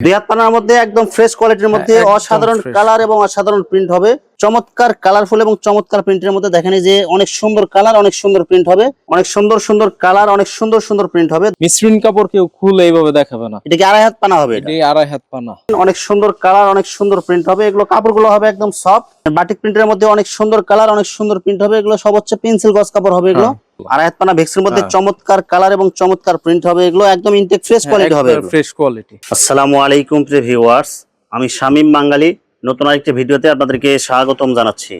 দুই হাত পানার মধ্যে একদম ফ্রেশ কোয়ালিটির মধ্যে হ্যাঁ, অসাধারণ কালার এবং অসাধারণ প্রিন্ট হবে। চমৎকার কালারফুল এবং চমৎকার প্রিন্টের মধ্যে দেখেন যে অনেক সুন্দর কালার অনেক সুন্দর প্রিন্ট হবে। অনেক সুন্দর সুন্দর কালার অনেক সুন্দর সুন্দর প্রিন্ট হবে। মিসপ্রিন কাপড় কেউ খুলে এইভাবে দেখাবে না। এটা কি আড়াই হাত পানা হবে এটা? আড়াই হাত পানা। অনেক সুন্দর কালার অনেক সুন্দর প্রিন্ট হবে। এগুলো কাপড়গুলো হবে একদম সফট বাটিক প্রিন্টের মধ্যে অনেক সুন্দর কালার অনেক সুন্দর প্রিন্ট হবে। এগুলো সব হচ্ছে পেন্সিল গজ কাপড় হবে এগুলো। আড়াই পানা ভেক্সের মধ্যে হ্যাঁ। চমৎকার কালার এবং চমৎকার প্রিন্ট হবে এগুলো একদম ইনটেক ফ্রেশ কোয়ালিটি হবে ফ্রেশ কোয়ালিটি আসসালামু আলাইকুম প্রিয় ভিউয়ার্স আমি শামীম বাঙালি নতুন আরেকটি ভিডিওতে আপনাদেরকে স্বাগতম জানাচ্ছি।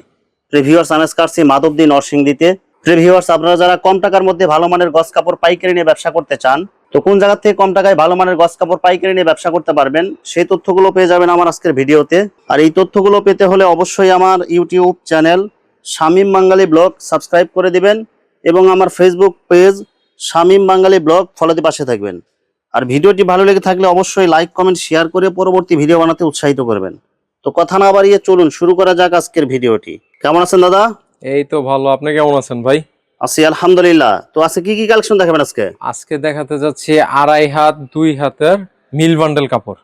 প্রিয় ভিউয়ার্স আমি আজকে মাধবদী নরসিংদীতে। প্রিয় ভিউয়ার্স আপনারা যারা কম টাকার মধ্যে ভালো মানের গস কাপড় পাইকারি নিয়ে ব্যবসা করতে চান তো কোন জায়গা থেকে কম টাকায় ভালো মানের গস কাপড় পাইকারি নিয়ে ব্যবসা করতে পারবেন সেই তথ্যগুলো পেয়ে যাবেন আমার আজকের ভিডিওতে। আর এই তথ্যগুলো পেতে হলে অবশ্যই আমার YouTube channel Shamim Bangali blog subscribe করে দিবেন। এবং আমার Facebook page Shamim Bangali blog ফলোতে পাশে থাকবেন। আর ভিডিওটি ভালো লেগে থাকলে অবশ্যই লাইক কমেন্ট শেয়ার করে পরবর্তী ভিডিও বানাতে উৎসাহিত করবেন। তো কথা না বাড়িয়ে চলুন শুরু করা যাক আজকের ভিডিওটি। কেমন আছেন দাদা? এই তো ভালো আপনি কেমন আছেন ভাই? আছি আলহামদুলিল্লাহ। তো আজকে কি কি কালেকশন দেখাবেন আজকে? আজকে দেখাতে যাচ্ছি আড়াই হাত দুই হাতের নীল বান্ডেল কাপড়।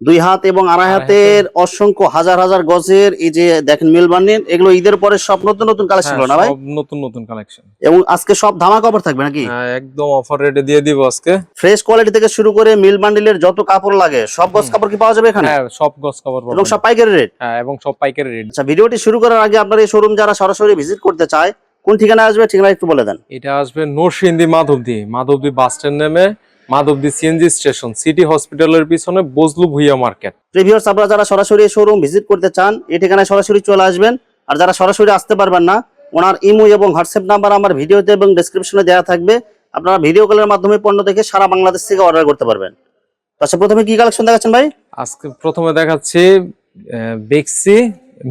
দুই হাত এবং আড়াই হাতের অসংখ্য হাজার হাজার গজের এই যে দেখেন মিল বানিয়ে এগুলো ঈদের পরে সব নতুন নতুন কালেকশন হ্যাঁ, না ভাই? নতুন নতুন কালেকশন এবং আজকে সব ধামা কাপড় থাকবে নাকি? একদম অফার রেটে দিয়ে দিব আজকে। ফ্রেশ কোয়ালিটি থেকে শুরু করে মিল বান্ডিলের যত কাপড় লাগে সব গজ কাপড় কি পাওয়া যাবে এখানে? হ্যাঁ সব গস কাপড় এবং সব পাইকারি রেট হ্যাঁ এবং সব পাইকারি রেট আচ্ছা ভিডিওটি শুরু করার আগে আপনার এই শোরুম যারা সরাসরি ভিজিট করতে চায় কোন ঠিকানা আসবে ঠিকানা একটু বলে দেন। এটা আসবে নরসিংদী মাধবদী মাধবদী বাস স্ট্যান্ড নেমে মাধবদী সিএনজি স্টেশন সিটি হসপিটালের পিছনে বজলু ভুইয়া মার্কেট। প্রিভিয়ার্স আপনারা যারা সরাসরি শোরুম ভিজিট করতে চান এই ঠিকানায় সরাসরি চলে আসবেন। আর যারা সরাসরি আসতে পারবেন না ওনার ইমো এবং হোয়াটসঅ্যাপ নাম্বার আমার ভিডিওতে এবং ডেসক্রিপশনে দেওয়া থাকবে। আপনারা ভিডিও কলের মাধ্যমে পণ্য দেখে সারা বাংলাদেশ থেকে অর্ডার করতে পারবেন। আচ্ছা প্রথমে কি কালেকশন দেখাচ্ছেন ভাই? আজকে প্রথমে দেখাচ্ছি বেক্সি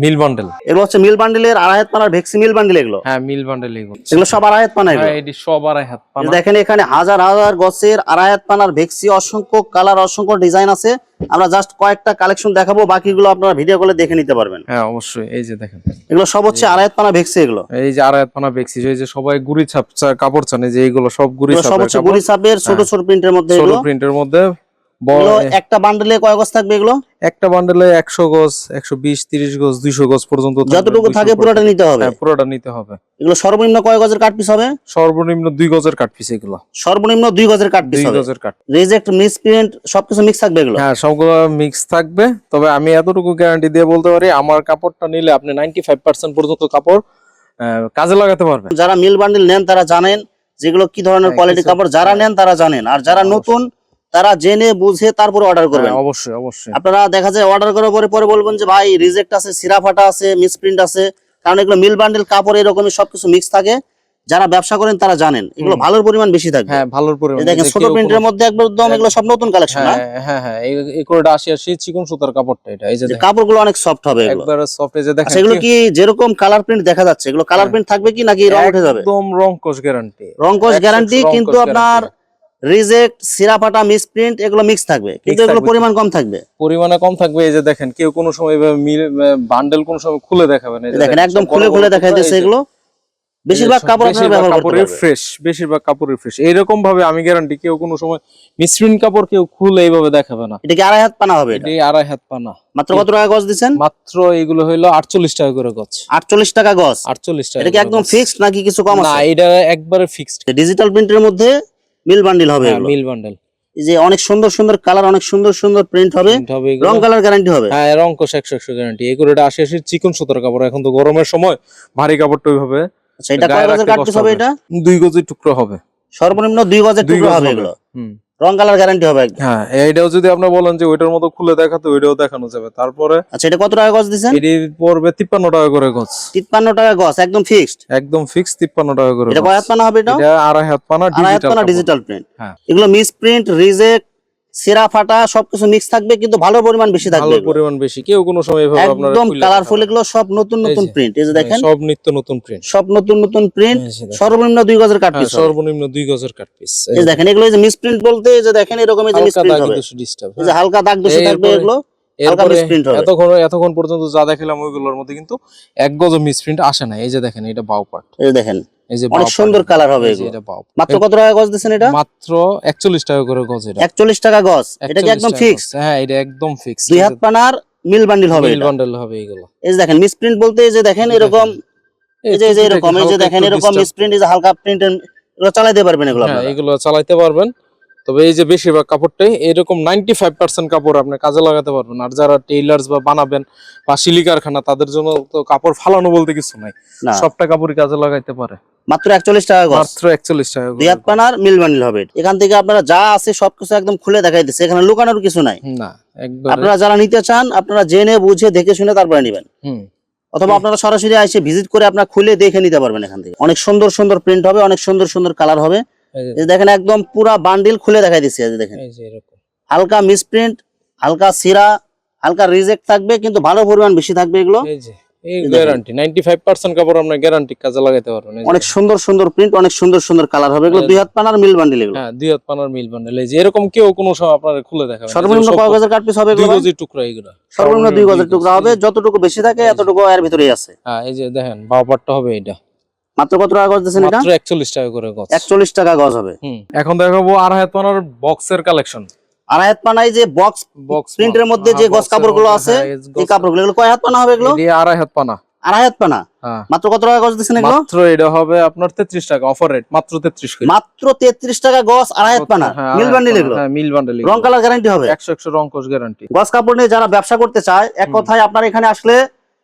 মিল বান্ডেল এগুলো হচ্ছে মিল বান্ডিলের পানার ভেক্সি মিল বান্ডিল এগুলো? হ্যাঁ মিল বান্ডেল এগুলো। এগুলো সব পানা এগুলো? হ্যাঁ এটি সব আড়াই হাত পানা দেখেন এখানে হাজার হাজার গছের পানার ভেক্সি অসংখ্য কালার অসংখ্য ডিজাইন আছে। আমরা জাস্ট কয়েকটা কালেকশন দেখাবো বাকিগুলো আপনারা ভিডিও কলে দেখে নিতে পারবেন। হ্যাঁ অবশ্যই। এই যে দেখেন। এগুলো সব হচ্ছে আড়াইহাত পানা ভেক্সি এগুলো। এই যে আড়াইহাত পানা বেক্সি এই যে সবাই গুড়ি ছাপ কাপড় চান যে এইগুলো সব গুড়ি এগুলো সব হচ্ছে গুড়ি সাপের ছোট ছোট প্রিন্টের মধ্যে ছোট প্রিন্টের মধ্যে একটা বান্ডেলে কয় গজ থাকবে এগুলো? একটা বান্ডেলে একশো গজ একশো বিশ তিরিশ গজ দুইশো গজ পর্যন্ত যতটুকু থাকে পুরোটা নিতে হবে। হ্যাঁ পুরোটা নিতে হবে। এগুলো সর্বনিম্ন কয় গজের কাট পিস হবে? সর্বনিম্ন দুই গজের কাট পিস এগুলো। সর্বনিম্ন দুই গজের কাট পিস দুই গজের কাট রিজেক্ট মিস প্রিন্ট সবকিছু মিক্স থাকবে এগুলো? হ্যাঁ সবগুলো মিক্স থাকবে। তবে আমি এতটুকু গ্যারান্টি দিয়ে বলতে পারি আমার কাপড়টা নিলে আপনি নাইনটি ফাইভ পার্সেন্ট পর্যন্ত কাপড় কাজে লাগাতে পারবেন। যারা মিল বান্ডিল নেন তারা জানেন যেগুলো কি ধরনের হ্যাঁ, কোয়ালিটি কাপড় যারা নেন তারা জানেন। আর যারা হ্যাঁ, নতুন তারা জেনে বুঝে তারপরে অর্ডার করবেন। হ্যাঁ, অবশ্যই অবশ্যই। আপনারা দেখা যায় অর্ডার করার পরে পরে বলবেন যে ভাই রিজেক্ট আছে সিরা ফাটা আছে মিসপ্রিন্ট আছে। কারণ এগুলো মিল বান্ডিল কাপড় এরকমই সবকিছু মিক্স থাকে। যারা ব্যবসা করেন তারা জানেন। এগুলো ভালোর পরিমাণ বেশি থাকবে। হ্যাঁ ভালোর পরিমাণে। দেখেন ছোট প্রিন্টের মধ্যে একদম এগুলো সব নতুন কালেকশন হ্যাঁ হ্যাঁ হ্যাঁ এই এই কোডটা আশি আশি চিকন সুতার কাপড়টা এটা এই যে কাপড়গুলো অনেক সফট হবে এগুলো। একবারে সফট এই যে দেখেন আচ্ছা এগুলো কি যেরকম কালার প্রিন্ট দেখা যাচ্ছে? এগুলো কালার হ্যাঁ। প্রিন্ট থাকবে কি নাকি রং উঠে যাবে? একদম রং কোশ গ্যারান্টি রংকশ একশো গ্যারান্টি কিন্তু আপনার রিজেক্ট সিরাফাটা মিসপ্রিন্ট এগুলো মিক্স থাকবে। কিন্তু এগুলো পরিমাণ কম থাকবে। পরিমাণে কম থাকবে এই যে দেখেন কেউ কোনো সময় এভাবে বান্ডেল কোনো সময় খুলে দেখাবেন দেখেন একদম খুলে খুলে দেখা যাচ্ছে এগুলো। বেশিরভাগ কাপড় আপনারা ব্যবহার করতে কাপড়ের ফ্রেশ বেশিরভাগ কাপড়ের ফ্রেশ এইরকম ভাবে আমি গ্যারান্টি কেউ কোনো সময় মিসপ্রিন্ট কাপড় কেউ খুলে এইভাবে দেখাবে না। এটা কি আড়াই হাত পানা হবে এটা? আড়াই হাত পানা। মাত্র কত টাকা গজ দিচ্ছেন? মাত্র এগুলো হইল আটচল্লিশ টাকা করে গছ আটচল্লিশ টাকা গজ। আটচল্লিশ টাকা এটা কি একদম ফিক্সড নাকি কিছু কম না এটা একবারে ফিক্সড ডিজিটাল প্রিন্টের মধ্যে মিল বান্ডিল হবে এগুলো। মিল বান্ডেল যে অনেক সুন্দর সুন্দর কালার অনেক সুন্দর সুন্দর প্রিন্ট হবে। হবে রং কালার গ্যারান্টি হবে। হ্যাঁ রং কোশ একশো একশো গ্যারান্টি এগুলো এটা আশি আশি চিকন সুতার কাপড়। এখন তো গরমের সময় ভারী কাপড়টা ওইভাবে আচ্ছা এটা গায়ে কয় গজের রাখতে কাট কষ্ট হবে হবে। এটা? দুই গজের টুকরো হবে। সর্বনিম্ন দুই গজের দুই টুকরো গজ হবে হবে। এগুলো। হুম। রং কালার গ্যারান্টি হবে হ্যাঁ এইটাও যদি আপনি বলেন যে ওইটার মতো খুলে দেখাতে ওইটাও দেখানো যাবে। তারপরে আচ্ছা এটা কত টাকা গজ দিছেন এটি পড়বে তিপ্পান্ন টাকা করে গজ। তিপ্পান্ন টাকা গজ একদম ফিক্সড একদম ফিক্সড তিপ্পান্ন টাকা করে এটা কয় হাত পানা হবে এটা এটা আড়াই হাত পানা ডিজিটাল পানা ডিজিটাল প্রিন্ট হ্যাঁ। এগুলো মিস প্রিন্ট রিজেক্ট সেরা ফাটা সবকিছু মিক্স থাকবে কিন্তু ভালো পরিমাণ বেশি থাকবে ভালো পরিমাণ বেশি। কেউ কোনো সময় এভাবে আপনারা একদম কালারফুল এগুলো সব নতুন নতুন প্রিন্ট এই যে দেখেন। সব নিত্য নতুন প্রিন্ট সব নতুন নতুন প্রিন্ট সর্বনিম্ন দুই গজের কাট পিস সর্বনিম্ন দুই গজের কাট পিস এই যে দেখেন এগুলো এই যে মিস প্রিন্ট বলতে এই যে দেখেন এরকম এই যে মিস প্রিন্ট হবে। এই যে হালকা দাগ দোষে থাকবে এগুলো। এতক্ষণ এতক্ষণ পর্যন্ত যা দেখালাম ওইগুলোর মধ্যে কিন্তু এক গজ মিসপ্রিন্ট আসে না। এই যে দেখেন এটা বাউ পার্ট এই যে দেখেন। এই যে অনেক সুন্দর কালার হবে এই যে এগুলো। এটা বাও। মাত্র কত টাকা গজ দিচ্ছেন এটা? মাত্র একচল্লিশ টাকা করে গজ এটা। একচল্লিশ টাকা গজ। এটা কি একদম ফিক্স হ্যাঁ এটা একদম ফিক্স দুই হাত পানার মিল বান্ডিল হবে এটা। বান্ডেল হবে এগুলো। এই যে দেখেন মিসপ্রিন্ট বলতে এই যে দেখেন এরকম এই যে এরকম এই যে দেখেন এরকম মিসপ্রিন্ট এই যে হালকা প্রিন্ট এগুলো চালাইতে পারবেন এগুলো হ্যাঁ এগুলো চালাইতে পারবেন। তবে এই যে বেশিরভাগ কাপড়টাই এরকম নাইনটি ফাইভ পার্সেন্ট কাপড় আপনি কাজে লাগাতে পারবেন। আর যারা টেইলার্স বা বানাবেন বা শিলি কারখানা তাদের জন্য তো কাপড় ফালানো বলতে কিছু নাই। সবটা কাপড়ই কাজে লাগাইতে পারে। মাত্র একচল্লিশ টাকা মাত্র একচল্লিশ টাকা করে পানার মিল বান্ডিল হবে। এখান থেকে আপনারা যা আছে সবকিছু একদম খুলে দেখাই দিচ্ছে। এখানে লুকানোর কিছু নাই। না আপনারা যারা নিতে চান আপনারা জেনে বুঝে দেখে শুনে তারপরে নেবেন। হুম। অথবা আপনারা সরাসরি এসে ভিজিট করে আপনারা খুলে দেখে নিতে পারবেন এখান থেকে। অনেক সুন্দর সুন্দর প্রিন্ট হবে অনেক সুন্দর সুন্দর কালার হবে। দেখেন একদম পুরা বান্ডিল খুলে দেখাই দিচ্ছি দেখেন। হালকা মিসপ্রিন্ট হালকা সিরা হালকা রিজেক্ট থাকবে কিন্তু ভালো পরিমাণ বেশি থাকবে এগুলো। এই যে এই গ্যারান্টি নাইনটি ফাইভ পার্সেন্ট কাপড় আপনার গ্যারান্টি কাজে লাগাইতে পারবেন অনেক সুন্দর সুন্দর প্রিন্ট অনেক সুন্দর সুন্দর কালার হবে। এগুলো দুই হাত পানার মিল বান্ডিল এগুলো। হ্যাঁ দুই হাত পানার মিল বান্ডেল এই যে এরকম কেউ কোনো সময় আপনার খুলে দেখাবে সর্বনিম্ন কয় গজের কাট পিস হবে দুই এগুলো? ভাই? গজের টুকরা এগুলো। সর্বনিম্ন দুই গজের টুকরা হবে। যতটুকু বেশি থাকে এতটুকু এর ভিতরেই আছে। হ্যাঁ এই যে দেখেন হবে এটা মাত্র কত টাকা গজ দিচ্ছেন এটা? মাত্র একচল্লিশ টাকা করে গজ একচল্লিশ টাকা গজ হবে। এখন দেখাবো আড়াই হাত পানার বক্সের কালেকশন আড়াই হাত পানায় যে বক্স বক্স প্রিন্টের মধ্যে যে গজ কাপড়গুলো আছে এই কাপড়গুলো এগুলো কয় হাত পানা হবে এগুলো? আড়াই হাত পানা। আড়াই হাত পানা? হ্যাঁ। মাত্র কত টাকা গজ দিচ্ছেন এগুলো? মাত্র এটা হবে আপনার তেত্রিশ টাকা অফার রেট মাত্র তেত্রিশ করে মাত্র তেত্রিশ টাকা গজ আড়াই হাত পানা? হ্যাঁ, মিল বান্ডিল এগুলো? হ্যাঁ মিল বান্ডেল রং কালার গ্যারান্টি হবে? একশো একশো রং কোষ গ্যারান্টি গজ কাপড় নিয়ে যারা ব্যবসা করতে চায় এক কথায় আপনার এখানে আসলে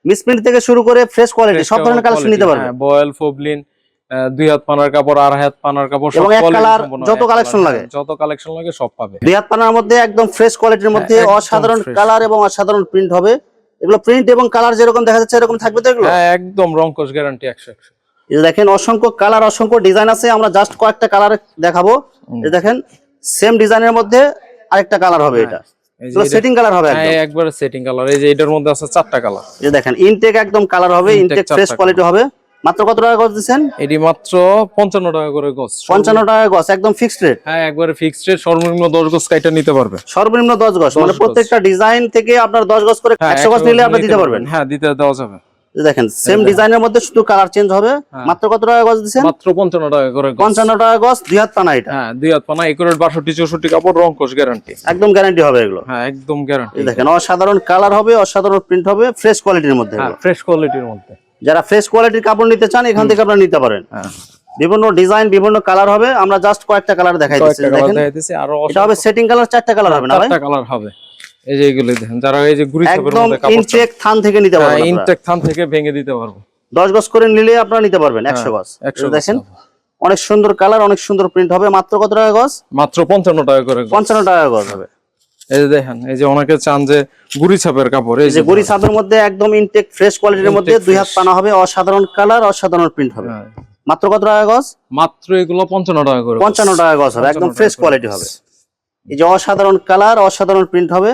মিসপ্রিন্ট থেকে শুরু করে ফ্রেশ কোয়ালিটি সব ধরনের কালেকশন নিতে পারবেন হ্যাঁ, বয়েল ফোবলিন দুই হাত পানার কাপড় আড়াই হাত পানার কাপড় সব সম্পন্ন, যত colour, লাগে। হ্যাঁ, যত কালেকশন লাগে সব পাবে। দুই হাত পানার মধ্যে একদম ফ্রেশ কোয়ালিটির মধ্যে অসাধারণ কালার এবং অসাধারণ প্রিন্ট হবে। এগুলো প্রিন্ট এবং কালার যেরকম দেখা যাচ্ছে এরকম থাকবে তো এগুলো? হ্যাঁ একদম রং কোষ গ্যারান্টি একশো একশো। এই যে দেখেন অসংখ্য কালার অসংখ্য ডিজাইন আছে আমরা জাস্ট কয়েকটা কালার দেখাবো। দেখেন সেম ডিজাইনের মধ্যে আরেকটা কালার হবে এটা এই যে এগুলো এটা- সেটিং কালার হবে হ্যাঁ সেটিং কালার এই যে এটার মধ্যে আছে চারটা কালার এই দেখেন ইনটেক একদম কালার হবে ইনটেক ফ্রেশ কোয়ালিটি হবে। মাত্র কত টাকা গজ দিচ্ছেন? এটি মাত্র পঞ্চান্ন টাকা করে গজ। টাকা গজ একদম ফিক্সড রেট হ্যাঁ একবারে ফিক্সড রেট সর্বনিম্ন দশ গজ কাইটা নিতে পারবে। সর্বনিম্ন দশ গজ মানে প্রত্যেকটা ডিজাইন থেকে আপনার দশ গজ করে হ্যাঁ একশো গজ নিলে আপনি দিতে পারবেন। হ্যাঁ দিতে দেওয়া যাবে। দেখেন সেম ডিজাইনের মধ্যে শুধু কালার চেঞ্জ হবে। হ্যাঁ। মাত্র কত টাকা গজ দিচ্ছেন? মাত্র পঞ্চান্ন টাকা করে গজ। পঞ্চান্ন টাকা গজ দুই হাত পানা এটা। হ্যাঁ দুই হাত পানা একুরেট বাষট্টি চৌষট্টি কাপড় রং কোষ গ্যারান্টি একদম গ্যারান্টি হবে এগুলো। হ্যাঁ একদম গ্যারান্টি দেখেন অসাধারণ কালার হবে অসাধারণ প্রিন্ট হবে ফ্রেশ কোয়ালিটির মধ্যে হ্যাঁ ফ্রেশ কোয়ালিটির মধ্যে। যারা ফ্রেশ কোয়ালিটির কাপড় নিতে চান এখান থেকে আপনারা নিতে পারেন। হ্যাঁ। বিভিন্ন ডিজাইন বিভিন্ন কালার হবে আমরা জাস্ট কয়েকটা কালার দেখাই দিচ্ছি দেখেন আরও এটা হবে সেটিং কালার চারটা কালার হবে না ভাই? চারটা কালার হবে। এই যে এইগুলো দেখেন যারা এই যে গুড়ি ছাপের মধ্যে কাপড় ইনটেক থান থেকে নিতে পারবেন আপনারা। ইনটেক থান থেকে ভেঙে দিতে পারব। দশ গজ করে নিলে আপনারা নিতে পারবেন একশো গজ। দেখেন অনেক সুন্দর কালার অনেক সুন্দর প্রিন্ট হবে। মাত্র কত টাকা গজ? মাত্র পঞ্চান্ন টাকা করে গজ। পঞ্চান্ন টাকা গজ হবে। এই যে দেখেন এই যে অনেকে চান যে গুড়ি ছাপের কাপড় এই যে গড়ি ছাপের মধ্যে একদম ইনটেক ফ্রেশ কোয়ালিটির মধ্যে দুই হাত পানা হবে অসাধারণ কালার অসাধারণ প্রিন্ট হবে। হ্যাঁ, মাত্র কত টাকা গজ? মাত্র এগুলো পঞ্চান্ন টাকা করে গজ। পঞ্চান্ন টাকা গজ হবে একদম ফ্রেশ কোয়ালিটি হবে। এই যে অসাধারণ কালার অসাধারণ প্রিন্ট হবে।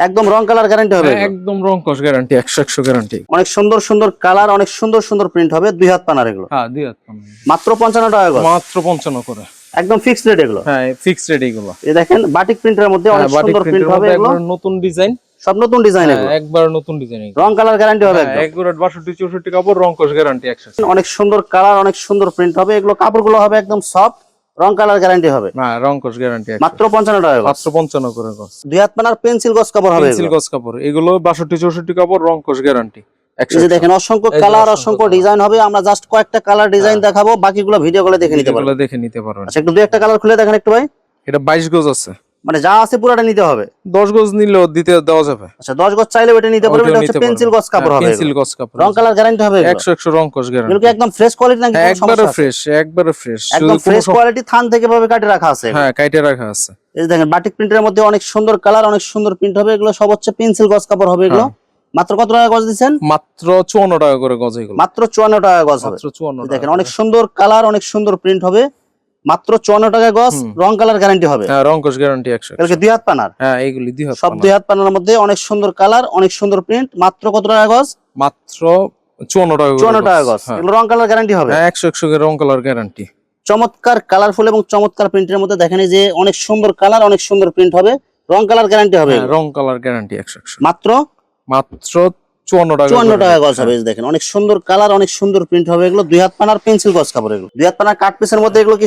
একদম রং কালার গ্যারান্টি হবে হ্যাঁ, একদম রং কস গ্যারান্টি একশো একশো গ্যারান্টি অনেক সুন্দর সুন্দর কালার অনেক সুন্দর সুন্দর প্রিন্ট হবে দুই হাত পানার এগুলো। হ্যাঁ দুই হাত পানা। মাত্র পঞ্চান্ন টাকা গজ। মাত্র পঞ্চান্ন করে। একদম ফিক্সড রেট এগুলো। হ্যাঁ ফিক্স রেট এগুলো। এই দেখেন বাটিক প্রিন্টের মধ্যে অনেক হ্যাঁ, সুন্দর প্রিন্ট হবে এগুলো। নতুন ডিজাইন সব নতুন ডিজাইন এগুলো। একবার নতুন ডিজাইন রং কালার গ্যারান্টি হবে একদম। একবার বাষট্টি চৌষট্টি কাপড় রং কস গ্যারান্টি একশো। অনেক সুন্দর কালার অনেক সুন্দর প্রিন্ট হবে। এগুলো কাপড়গুলো হবে একদম সফট রং কালার গ্যারান্টি হবে। না রং কস গ্যারান্টি মাত্র পঞ্চান্ন টাকা গজ। মাত্র পঞ্চান্ন করে কস দুই হাত পানার পেন্সিল গস কাপড় হবে পেন্সিল গস কাপড়। এগুলো বাষট্টি চৌষট্টি কাপড় রং কস গ্যারান্টি এই যে দেখেন অসংখ্য কালার অসংখ্য ডিজাইন হবে। আমরা জাস্ট কয়েকটা কালার ডিজাইন দেখাবো বাকিগুলো ভিডিও করে দেখে নিতে পারবেন। এগুলো দেখে নিতে পারবেন। আচ্ছা একটু দুই একটা কালার খুলে দেখেন একটু ভাই। এটা বাইশ গজ আছে। মানে যা আছে পুরোটা নিতে হবে। দশ গজ নিলেও দিতে দেওয়া যাবে। আচ্ছা দশ গজ চাইলে ওটা নিতে পারবেন এটা হচ্ছে পেন্সিল গজ কাপড় হবে পেন্সিল গজ কাপড় রং কালার গ্যারান্টি হবে এগুলো। একশো একশো রং কস এগুলো গ্যারান্টি কি একদম ফ্রেশ কোয়ালিটি নাকি একবারে ফ্রেশ একবারে ফ্রেশ একদম ফ্রেশ কোয়ালিটি থান থেকে ভাবে কাটে রাখা আছে এগুলো। হ্যাঁ কাইটে রাখা আছে। এই দেখেন বাটিক প্রিন্টের মধ্যে অনেক সুন্দর কালার অনেক সুন্দর প্রিন্ট হবে। এগুলো সব হচ্ছে পেন্সিল গজ কাপড় হবে এগুলো। মাত্র কত টাকা গজ দিচ্ছেন? মাত্র চুয়ান্ন টাকা করে গজ এগুলো। মাত্র চুয়ান্ন টাকা গজ হবে। মাত্র চুয়ান্ন এই টাকা দেখেন অনেক সুন্দর কালার অনেক সুন্দর প্রিন্ট হবে। মাত্র চুয়ান্ন টাকা গজ রং কালার গ্যারান্টি হবে। হ্যাঁ রং কস গ্যারান্টি একশো দুই হাত পানার। হ্যাঁ এইগুলি দুই হাত সব। দুই হাত পানার মধ্যে অনেক সুন্দর কালার অনেক সুন্দর প্রিন্ট মাত্র কত টাকা গজ? মাত্র চুয়ান্ন টাকা চুয়ান্ন টাকা গজ। হ্যাঁ। এগুলো রং কালার গ্যারান্টি হবে। হ্যাঁ একশো একশো রং কালার গ্যারান্টি চমৎকার কালারফুল এবং চমৎকার প্রিন্টের মধ্যে দেখেন যে অনেক সুন্দর কালার অনেক সুন্দর প্রিন্ট হবে। রং কালার গ্যারান্টি হবে। রং কালার গ্যারান্টি একশো একশো। মাত্র? মাত্র চুয়ান্ন টাকা চুয়ান্ন টাকা গজ। হবে দেখেন অনেক সুন্দর কালার অনেক সুন্দর প্রিন্ট হবে। এগুলো দুই হাত পানার পেন্সিল গজ কাপড় এগুলো। দুই হাত পানার কাট পিসের মধ্যে এগুলো কি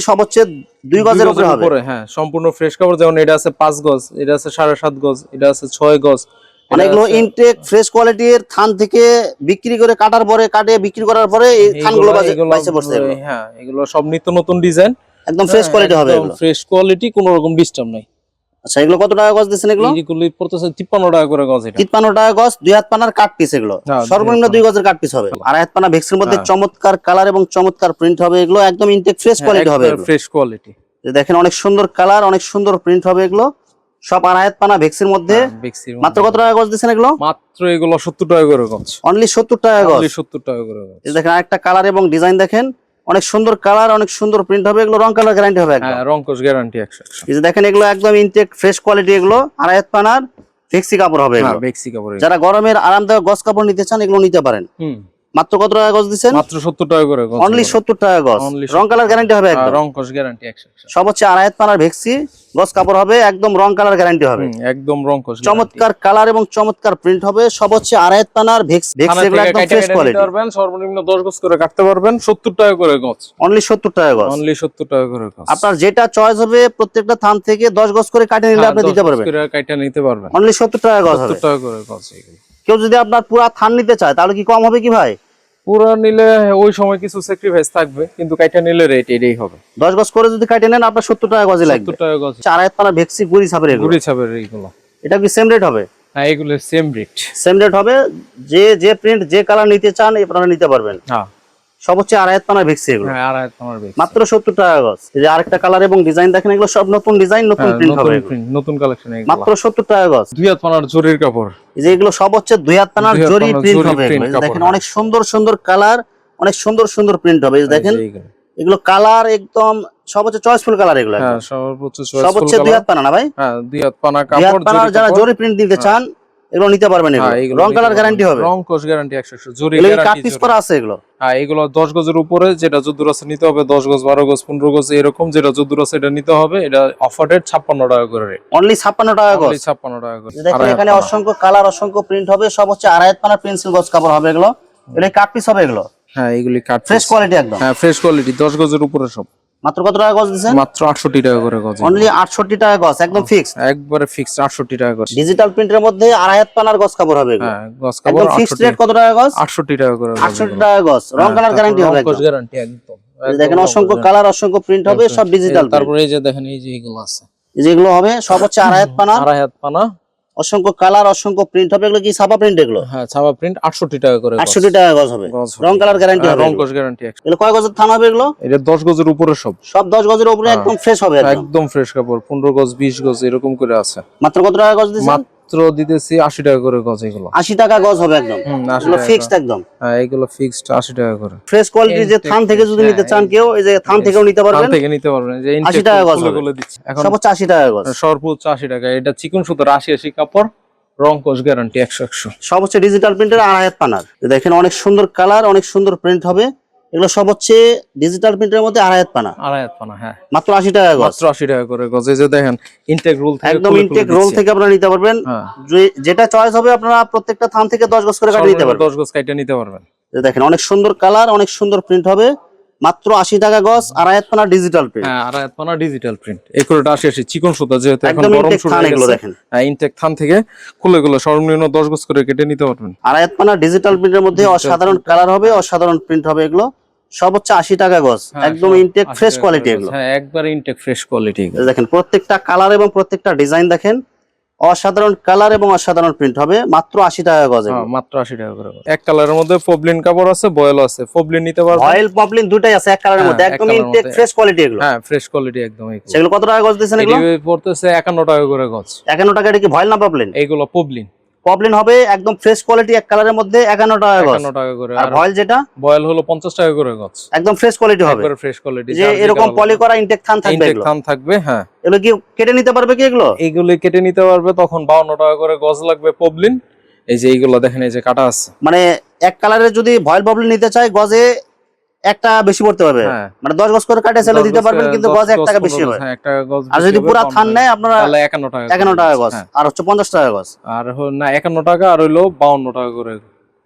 দুই গজের উপরে হবে? হ্যাঁ সম্পূর্ণ ফ্রেশ কাপড়। যেমন এটা আছে পাঁচ গজ এটা আছে সাড়ে সাত গজ এটা আছে ছয় গজ আছে- ইনটেক ফ্রেশ কোয়ালিটির থান থেকে বিক্রি করে কাটার পরে কাটে বিক্রি করার পরে এই থানগুলো এগুলো- বাইসে পড়ছে হ্যাঁ এগুলো সব নিত্য নতুন ডিজাইন একদম ফ্রেশ কোয়ালিটি হবে ফ্রেশ কোয়ালিটি কোনো রকম ডিস্টার্ব নাই। আচ্ছা এগুলো কত টাকা গজ দিচ্ছেন এগুলো? এইগুলো পড়তেছে তিপ্পান্ন টাকা করে গজ এটা। তিপ্পান্ন টাকা গজ দুই হাত পানার কাট পিস এগুলো। হ্যাঁ, সর্বনিম্ন দুই গজের কাট পিস হবে। আড়াই হাত পানা ভেক্সের মধ্যে হ্যাঁ। চমৎকার কালার এবং চমৎকার প্রিন্ট হবে এগুলো। একদম ইনটেক ফ্রেশ কোয়ালিটি হবে এগুলো। ফ্রেশ কোয়ালিটি দেখেন অনেক সুন্দর কালার অনেক সুন্দর প্রিন্ট হবে এগুলো। সব আড়াই হাত পানা ভেক্সের মধ্যে। মাত্র কত টাকা গজ দিচ্ছেন এগুলো? মাত্র এগুলো সত্তর টাকা করে গজ। অনলি সত্তর টাকা গজ। সত্তর টাকা করে গজ। দেখেন আরেকটা কালার এবং ডিজাইন দেখেন। অনেক সুন্দর কালার অনেক সুন্দর প্রিন্ট হবে এগুলো রং কালার গ্যারান্টি হবে একদম। হ্যাঁ রংকশ গ্যারান্টি একশো একশো। এই যে দেখেন এগুলো একদম ইনটেক ফ্রেশ কোয়ালিটি এগুলো আড়াই হাত পানার ফেক্সি কাপড় হবে হ্যাঁ এগুলো। কাপড় যারা গরমের আরামদায়ক গস কাপড় নিতে চান এগুলো নিতে পারেন। হুম। মাত্র কত টাকা গজ দিচ্ছেন? মাত্র সত্তর টাকা করে গজ অনলি সত্তর টাকা গজ। রং কালার গ্যারান্টি হবে একদম। গ্যারান্টি একশো একশো। সব হচ্ছে আড়াই পানার ভেক্সি গজ কাপড় হবে একদম রং কালার গ্যারান্টি হবে। একদম রংকশ চমৎকার কালার এবং চমৎকার প্রিন্ট হবে সব হচ্ছে আড়াই পানার ভেক্স ভেক্স এগুলো একদম ফ্রেশ কোয়ালিটি পারবেন সর্বনিম্ন দশ গজ করে কাটতে পারবেন সত্তর টাকা করে গজ। অনলি সত্তর টাকা গজ। অনলি সত্তর টাকা করে গজ। আপনার যেটা চয়েস হবে প্রত্যেকটা থান থেকে দশ গজ করে কাটে নিলে হ্যাঁ, আপনি দিতে পারবেন। করে কাইটা নিতে পারবেন। অনলি সত্তর টাকা গজ হবে। সত্তর টাকা করে গজ। এগুলো। কেউ যদি আপনার পুরা থান নিতে চায় তাহলে কি কম হবে কি ভাই? পুরো নিলে ওই সময় কিছু স্যাক্রিফাইস থাকবে কিন্তু কাইটা নিলে রেট এটাই হবে। দশ গজ করে যদি কাইটা নেন আপনার সত্তর টাকা গজে লাগবে। সত্তর টাকা গজ। চার আয়াত পানা ভেক্সি গুড়ি ছাপের এগুলো। ঘুরি ছাপের এইগুলো এটা কি সেম রেট হবে? হ্যাঁ এগুলো সেম রেট সেম রেট হবে যে যে প্রিন্ট যে কালার নিতে চান আপনারা নিতে পারবেন। হ্যাঁ। সব হচ্ছে আড়াই হাত পানা ভেক্সি এগুলো। হ্যাঁ মাত্র সত্তর টাকা গজ। এই যে আরেকটা কালার এবং ডিজাইন দেখেন এগুলো সব নতুন ডিজাইন নতুন হ্যাঁ, প্রিন্ট হবে নতুন কালেকশন এগুলো। মাত্র সত্তর টাকা গজ। দুই হাত পানার জরির কাপড়। এই যে এগুলো সব হচ্ছে দুই হাত পানার জরি প্রিন্ট হবে দেখেন হ্যাঁ। অনেক সুন্দর সুন্দর কালার অনেক সুন্দর সুন্দর প্রিন্ট হবে। এই দেখেন। এগুলো কালার একদম সব হচ্ছে চয়েসফুল কালার এগুলো। হ্যাঁ সব হচ্ছে দুই। হাত পানা না ভাই? হ্যাঁ দুই হাত পানা কাপড় যারা জরি প্রিন্ট দিতে চান এগুলো নিতে পারবেন হ্যাঁ, রং কালার গ্যারান্টি হবে। রং কোষ গ্যারান্টি কাট পিস করা আছে এগুলো? হ্যাঁ এগুলো দশ গজের উপরে যেটা যদুর আছে নিতে হবে দশ গজ বারো গজ পনেরো গজ এরকম যেটা যদুর আছে এটা নিতে হবে। এটা অফার রেট ছাপ্পান্ন টাকা করে রেট অনলি ছাপ্পান্ন টাকা গজ? ছাপ্পান্ন টাকা করে। দেখেন এখানে অসংখ্য কালার অসংখ্য প্রিন্ট হবে সব হচ্ছে আড়াই হাত পানার পেন্সিল গজ কাপড় হবে এগুলো। কাট পিস হবে এগুলো? হ্যাঁ এগুলি কাট ফ্রেশ কোয়ালিটি একদম। হ্যাঁ ফ্রেশ কোয়ালিটি দশ গজের উপরে সব। মাত্র কত টাকা গজ দিচ্ছেন? মাত্র আটষট্টি টাকা করে গজ অনলি আটষট্টি টাকা গজ একদম ফিক্স একবারে ফিক্সড আটষট্টি টাকা করে ডিজিটাল প্রিন্টের মধ্যে আড়াই হাত পানার গজ কাপড় হবে হ্যাঁ গজ একদম ফিক্সড রেট কত টাকা গজ? আটষট্টি টাকা করে গজ আটষট্টি এগুলো। টাকা গজ। রং হ্যাঁ, কালার গ্যারান্টি হবে একদম। গ্যারান্টি একদম। দেখেন অসংখ্য কালার অসংখ্য প্রিন্ট হবে সব ডিজিটাল তারপরে এই যে দেখেন এই যে এগুলো আছে। যেগুলো হবে সব হচ্ছে আড়াই হাত পানা আড়াই হাত পানা। অসংখ্য কালার অসংখ্য প্রিন্ট হবে এগুলো কি ছাপা প্রিন্ট এগুলো? হ্যাঁ ছাপা প্রিন্ট আটষট্টি টাকা করে গজ। আটষট্টি টাকা গজ হবে। রং কালার গ্যারান্টি হবে রং গজ গ্যারান্টি এগুলো কয় গজের থান হবে এগুলো? এটা দশ গজের উপরে সব। সব দশ গজের উপরে হ্যাঁ। একদম ফ্রেশ হবে একদম ফ্রেশ কাপড় পনেরো গজ বিশ গজ এরকম করে আছে। মাত্র কত টাকা গজ দিচ্ছেন মাত্র দিতেছি আশি টাকা করে গজ এগুলো। আশি টাকা গজ হবে একদম। এগুলো ফিক্সড একদম। হ্যাঁ এগুলো ফিক্সড আশি টাকা করে। ফ্রেশ কোয়ালিটির যে থান থেকে যদি নিতে চান কেউ এই যে থান থেকেও নিতে থান পারবেন। থেকে নিতে পারবেন যে 80 টাকা গজ খুলে দিচ্ছি। এখন হচ্ছে আশি টাকা গজ। সর্বোচ্চ আশি টাকা এটা চিকন সুতোর আশি আশি কাপড় রং কোষ গ্যারান্টি একশো একশো। সব হচ্ছে ডিজিটাল প্রিন্টের আড়াই হাত পানার। দেখেন অনেক সুন্দর কালার অনেক সুন্দর প্রিন্ট হবে। এগুলো সব হচ্ছে ডিজিটাল প্রিন্টের মধ্যে আড়াই হাত পানা। আড়াই হাত পানা হ্যাঁ। মাত্র আশি টাকা গজ। মাত্র আশি টাকা করে গজ এই যে দেখেন ইনটেক রুল থেকে একদম ইনটেক রোল থেকে আপনারা নিতে পারবেন। হ্যাঁ। যেটা চয়েস হবে আপনারা প্রত্যেকটা থান থেকে দশ গজ করে কাটে নিতে পারবেন। দশ গজ কাইটা নিতে পারবেন। দেখেন অনেক সুন্দর কালার অনেক সুন্দর প্রিন্ট হবে। মাত্র আশি টাকা গজ আড়াই হাত পানা ডিজিটাল প্রিন্ট হ্যাঁ আড়াই হাত পানা ডিজিটাল প্রিন্ট এই করে আশি আশি চিকন সুতা যেহেতু এখন গরম শুরু হয়ে গেছে দেখেন। হ্যাঁ ইনটেক থান থেকে খুলে গুলো সর্বনিম্ন দশ গজ করে কেটে নিতে পারবেন। আড়াই হাত পানা ডিজিটাল প্রিন্টের মধ্যে অসাধারণ কালার হবে অসাধারণ প্রিন্ট হবে এগুলো। হচ্ছে আশি টাকা গজ। হ্যাঁ, একদম ইনটেক ফ্রেশ কোয়ালিটি এগুলো। একবার ইনটেক ফ্রেশ কোয়ালিটি দেখেন প্রত্যেকটা কালার এবং প্রত্যেকটা ডিজাইন দেখেন অসাধারণ কালার এবং অসাধারণ প্রিন্ট হবে মাত্র আশি টাকা গজ হ্যাঁ মাত্র আশি টাকা করে গজ। এক কালারের মধ্যে ফবলিন কাপড় আছে বয়েল আছে। ফবলিন নিতে পারবেন? অয়েল পপলিন দুটাই আছে এক কালারের হ্যাঁ, মধ্যে। একদম ইনটেক ফ্রেশ কোয়ালিটি এগুলো। হ্যাঁ ফ্রেশ কোয়ালিটি একদম এগুলো। সেগুলো কত টাকা গজ দিয়েছেন এগুলো? পড়তেছে একান্ন টাকা করে গজ। একান্ন টাকা এটা কি ভয়েল না পপলিন? এইগুলো পবলিন পপলিন হবে একদম ফ্রেশ কোয়ালিটি এক কালারের মধ্যে একান্ন টাকা গজ। একান্ন টাকা করে। আর ভয়েল যেটা? বয়েল হলো পঞ্চাশ টাকা করে গজ। একদম ফ্রেশ কোয়ালিটি হবে। একবারে ফ্রেশ কোয়ালিটি যে এরকম পলি করা ইনটেক থান থাকবে ইনটেক থান থাকবে হ্যাঁ। এগুলো কি কেটে নিতে পারবে কি এগুলো? এগুলো কেটে নিতে পারবে তখন বাউন্ন টাকা করে গজ লাগবে পবলিন এই যে এইগুলো দেখেন এই যে কাটা আছে। মানে এক কালারের যদি ভয়েল পপলিন নিতে চায় গজে একটা বেশি পড়তে হবে হ্যাঁ। মানে দশ গজ করে কাটে সেলে দিতে পারবেন কিন্তু গজ এক টাকা বেশি হবে। হ্যাঁ, আর যদি পুরো থান নেয় আপনারা একান্ন টাকা একান্ন টাকা গজ, হ্যাঁ। আর হচ্ছে পঞ্চাশ টাকা গজ। আর না একান্ন টাকা আর হইল বাউন্ন টাকা করে।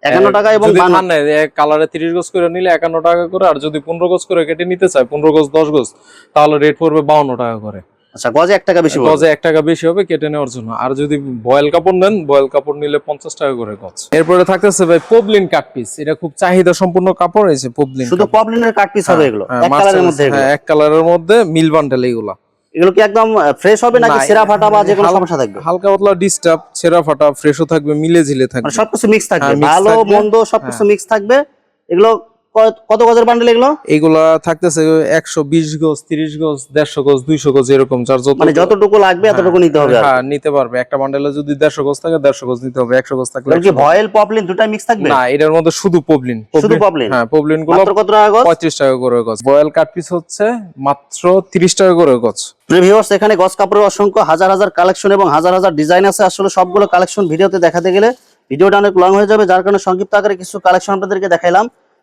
একান্ন টাকা এবং যদি বান্ন- ধান নেয় এক কালারে তিরিশ গজ করে নিলে একান্ন টাকা করে আর যদি পনেরো গজ করে কেটে নিতে চায় পনেরো গজ দশ গজ তাহলে রেট পড়বে বাউন্ন টাকা করে। আচ্ছা গজে এক টাকা বেশি। গজে এক টাকা বেশি হবে কেটে নেওয়ার জন্য। আর যদি বয়েল কাপড় নেন বয়েল কাপড় নিলে পঞ্চাশ টাকা করে গজ। এরপরে থাকতেছে ভাই পবলিন কাট পিস এটা খুব চাহিদা সম্পূর্ণ কাপড় যে পবলিন শুধু পপলিনের কাট পিস হবে এগুলো? হ্যাঁ, এক কালারের মধ্যে এগুলো। হ্যাঁ এক কালারের মধ্যে মিল বান্ডেল এগুলা। এগুলো কি একদম ফ্রেশ হবে নাকি সেরা ফাটা বা যে কোনো সমস্যা থাকবে? হালকা পাতলা ডিস্টার্ব ছেঁড়া ফাটা ফ্রেশও থাকবে মিলে ঝিলে থাকবে। মানে সবকিছু মিক্স থাকবে। হ্যাঁ, ভালো মন্দ সবকিছু মিক্স থাকবে। এগুলো কত গজের বান্ডেল এগুলো? এইগুলা থাকতেছে একশো বিশ গজ তিরিশ গজ দেড়শো গজ দুইশো গজ এরকম যার যত মানে যতটুকু লাগবে এতটুকু নিতে হবে হ্যাঁ নিতে পারবে। একটা বান্ডেলে যদি দেড়শো গজ থাকে দেড়শো গজ নিতে হবে একশো গজ থাকলে কি ভয়েল পপলিন দুটাই মিক্স থাকবে? না এটার মধ্যে শুধু পবলিন শুধু পপলিন হ্যাঁ পবলিনগুলো কত টাকা গজ? পঁয়ত্রিশ টাকা করে গজ। বয়েল কাট পিস হচ্ছে মাত্র তিরিশ টাকা করে গজ। প্রিভিউয়ার্স এখানে গজ কাপড়ের অসংখ্য হাজার হাজার কালেকশন এবং হাজার হাজার ডিজাইন আছে। আসলে সবগুলো কালেকশন ভিডিওতে দেখাতে গেলে ভিডিওটা অনেক লং হয়ে যাবে। যার কারণে সংক্ষিপ্ত আকারে কিছু কালেকশন আপনাদেরকে দেখাইলাম।